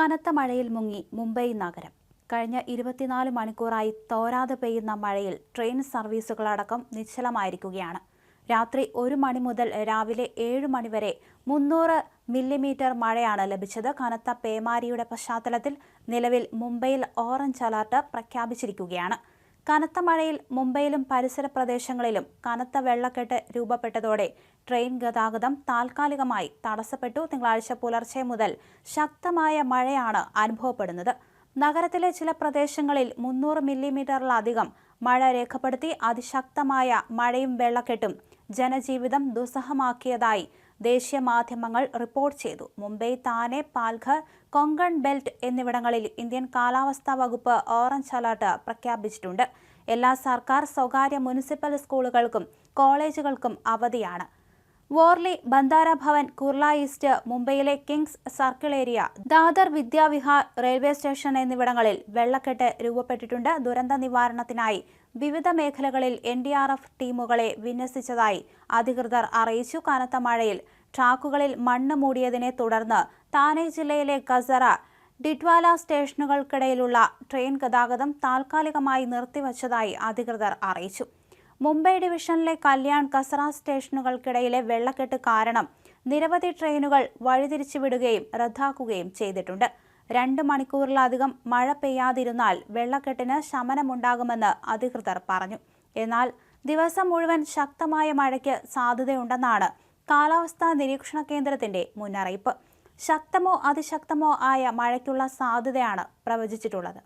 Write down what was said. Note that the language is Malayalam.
കനത്ത മഴയിൽ മുങ്ങി മുംബൈ നഗരം. കഴിഞ്ഞ ഇരുപത്തിനാല് മണിക്കൂറായി തോരാതെ പെയ്യുന്ന മഴയിൽ ട്രെയിൻ സർവീസുകളടക്കം നിശ്ചലമായിരിക്കുകയാണ്. രാത്രി ഒരു മണി മുതൽ രാവിലെ ഏഴ് മണിവരെ മുന്നൂറ് മില്ലിമീറ്റർ മഴയാണ് ലഭിച്ചത്. കനത്ത പേമാരിയുടെ പശ്ചാത്തലത്തിൽ നിലവിൽ മുംബൈയിൽ ഓറഞ്ച് അലർട്ട് പ്രഖ്യാപിച്ചിരിക്കുകയാണ്. കനത്ത മഴയിൽ മുംബൈയിലും പരിസര പ്രദേശങ്ങളിലും കനത്ത വെള്ളക്കെട്ട് രൂപപ്പെട്ടതോടെ ട്രെയിൻ ഗതാഗതം താൽക്കാലികമായി തടസ്സപ്പെട്ടു തിങ്കളാഴ്ച പുലർച്ചെ മുതൽ ശക്തമായ മഴയാണ് അനുഭവപ്പെടുന്നത്. നഗരത്തിലെ ചില പ്രദേശങ്ങളിൽ മുന്നൂറ് മില്ലിമീറ്ററിലധികം മഴ രേഖപ്പെടുത്തി അതിശക്തമായ മഴയും വെള്ളക്കെട്ടും ജനജീവിതം ദുസ്സഹമാക്കിയതായി ദേശീയ മാധ്യമങ്ങൾ റിപ്പോർട്ട് ചെയ്തു. മുംബൈ താനെ പാൽഘർ കൊങ്കൺ ബെൽറ്റ് എന്നിവിടങ്ങളിൽ ഇന്ത്യൻ കാലാവസ്ഥാ വകുപ്പ് ഓറഞ്ച് അലർട്ട് പ്രഖ്യാപിച്ചിട്ടുണ്ട്. എല്ലാ സർക്കാർ സ്വകാര്യ മുനിസിപ്പൽ സ്കൂളുകൾക്കും കോളേജുകൾക്കും അവധിയാണ്. വോർലി ബന്ദാര ഭവൻ കുർള ഈസ്റ്റ് മുംബൈയിലെ King's circle area Dadar Vidyavihar railway station എന്നിവിടങ്ങളിൽ വെള്ളക്കെട്ട് രൂപപ്പെട്ടിട്ടുണ്ട്. ദുരന്ത നിവാരണത്തിനായി വിവിധ മേഖലകളിൽ എൻ ടീമുകളെ വിന്യസിച്ചതായി അധികൃതർ അറിയിച്ചു. കനത്ത മഴയിൽ ട്രാക്കുകളിൽ മണ്ണ് മൂടിയതിനെ തുടർന്ന് താനെ ജില്ലയിലെ ഗസറ ഡിറ്റ്വാല സ്റ്റേഷനുകൾക്കിടയിലുള്ള ട്രെയിൻ ഗതാഗതം താൽക്കാലികമായി നിർത്തിവച്ചതായി അധികൃതർ അറിയിച്ചു. മുംബൈ ഡിവിഷനിലെ കല്യാൺ കസറ സ്റ്റേഷനുകൾക്കിടയിലെ വെള്ളക്കെട്ട് കാരണം നിരവധി ട്രെയിനുകൾ വഴിതിരിച്ചുവിടുകയും റദ്ദാക്കുകയും ചെയ്തിട്ടുണ്ട്. രണ്ട് മണിക്കൂറിലധികം മഴ പെയ്യാതിരുന്നാൽ വെള്ളക്കെട്ടിന് ശമനമുണ്ടാകുമെന്ന് അധികൃതർ പറഞ്ഞു. എന്നാൽ ദിവസം മുഴുവൻ ശക്തമായ മഴയ്ക്ക് സാധ്യതയുണ്ടെന്നാണ് കാലാവസ്ഥാ നിരീക്ഷണ കേന്ദ്രത്തിന്റെ മുന്നറിയിപ്പ്. ശക്തമോ അതിശക്തമോ ആയ മഴയ്ക്കുള്ള സാധ്യതയാണ് പ്രവചിച്ചിട്ടുള്ളത്.